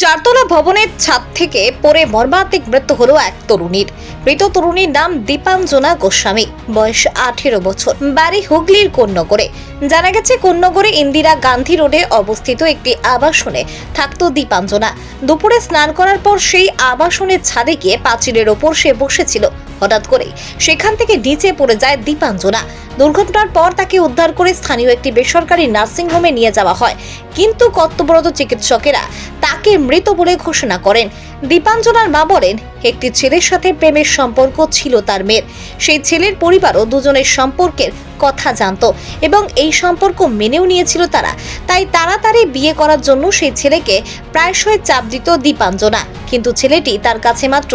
চারতলা ভবনের ছাদ থেকে পড়ে মর্মান্তিক মৃত্যু হলো এক তরুণীর। মৃত তরুণীর নাম দীপাঞ্জনা গোস্বামী। বয়স আঠেরো বছর। বাড়ি হুগলির কন্যগরে জানা গেছে কন্যগরে ইন্দিরা গান্ধী রোডে অবস্থিত একটি আবাসনে থাকত দীপাঞ্জনা। দুপুরে স্নান করার পর সেই আবাসনের ছাদে গিয়ে পাঁচিলের ওপর সে বসেছিল। হঠাৎ করেই সেখান থেকে নিচে পড়ে যায় দীপাঞ্জনা। দুর্ঘটনার পর তাকে উদ্ধার করে স্থানীয় একটি বেসরকারি নার্সিংহোমে নিয়ে যাওয়া হয়। কিন্তু কর্তব্যরত চিকিৎসকেরা তাকে মৃত বলে ঘোষণা করেন। দীপাঞ্জনার মা বলেন, একটি ছেলের সাথে প্রেমের সম্পর্ক ছিল তার মেয়ের। সেই ছেলের পরিবারও দুজনের সম্পর্কের কথা জানত এবং এই সম্পর্ক মেনেও নিয়েছিল তারা। তাই তাড়াতাড়ি বিয়ে করার জন্য সেই ছেলেকে প্রায়শই চাপ দিত দীপাঞ্জনা। কিন্তু ছেলেটি তার কাছে মাত্র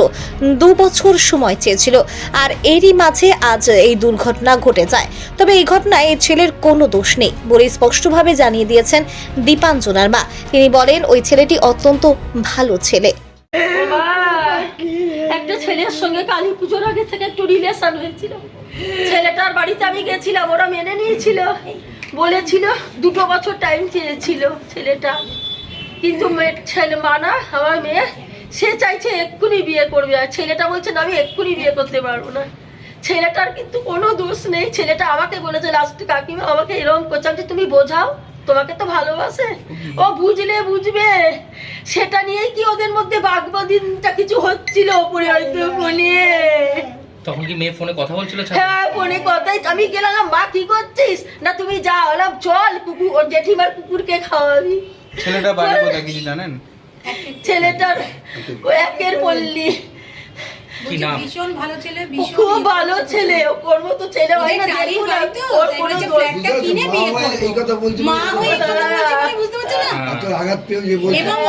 দু বছর সময় চেয়েছিল। আর এরই মাঝে আজ এই দুর্ঘটনা ঘটে যায়। তবে এই ঘটনায় এই ছেলের কোনো দোষ নেই বলে স্পষ্টভাবে জানিয়ে দিয়েছেন দীপাঞ্জনার মা। তিনি বলেন, ওই ছেলেটি অত্যন্ত ভালো ছেলে। একটা ছেলের সঙ্গে কালী পুজোর আগে থেকে একটু রিলেশন হয়েছিল। ছেলেটার বাড়িতে আমি গেছিলাম, ওরা মেনে নিয়েছিল। বলেছিল, দুটো বছর টাইম চেয়েছিল ছেলেটা। কিন্তু মেয়ে ছেলে মানা আমার মেয়ে, সে চাইছে এক্ষুনি বিয়ে করবে। আর ছেলেটা বলছে, না, আমি এক্ষুনি বিয়ে করতে পারব না। ছেলেটার কিন্তু কোনো দোষ নেই। ছেলেটা আমাকে বলেছে লাস্টে কাকিমা আমাকে এরকম করছে। আমি বলছি, তুমি বোঝাও তোমাকে তো ভালোবাসে? ও বুঝলে বুঝবে। সেটা নিয়েই কি ওদের মধ্যে বাগবাদিনটা কিছু হচ্ছিল ওপরে হয়তো ফোনে। তখন কি মেয়ে ফোনে কথা বলছিল হ্যাঁ ফোনে কথাই। আমি গেলাম মা কি করছিস? না তুমি যা হলাম চল কুকুর ওর জেঠিমার কুকুরকে খাওয়াবি। ছেলেটা বাড়ি কোথায় কিছু জানেন? ছেলেটার ও একের পল্লী। কি নাম? ভীষণ ভালো ছেলে ভীষণ খুব ভালো ছেলে ওর মতো ছেলে হয় না হয় তো, ওর কোনো ফ্ল্যাটটা কিনে বিয়ে এই কথা বলছে মা হয়ে বুঝতে পারছ না? হ্যাঁ। এত আঘাত পেয়েও যে বলছে। এবং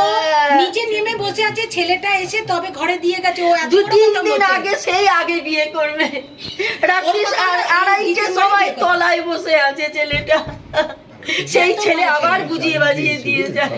নিচে নেমে বসে আছে ছেলেটা এসে তবে ঘরে দিয়ে গেছে ও এত দু তিন দিন আগে সেই আগে বিয়ে করবে। রাত্রি আড়াইটে করবে। তলায় বসে আছে ছেলেটা। সেই ছেলে আবার বুঝিয়ে বাজিয়ে দিয়ে যায়।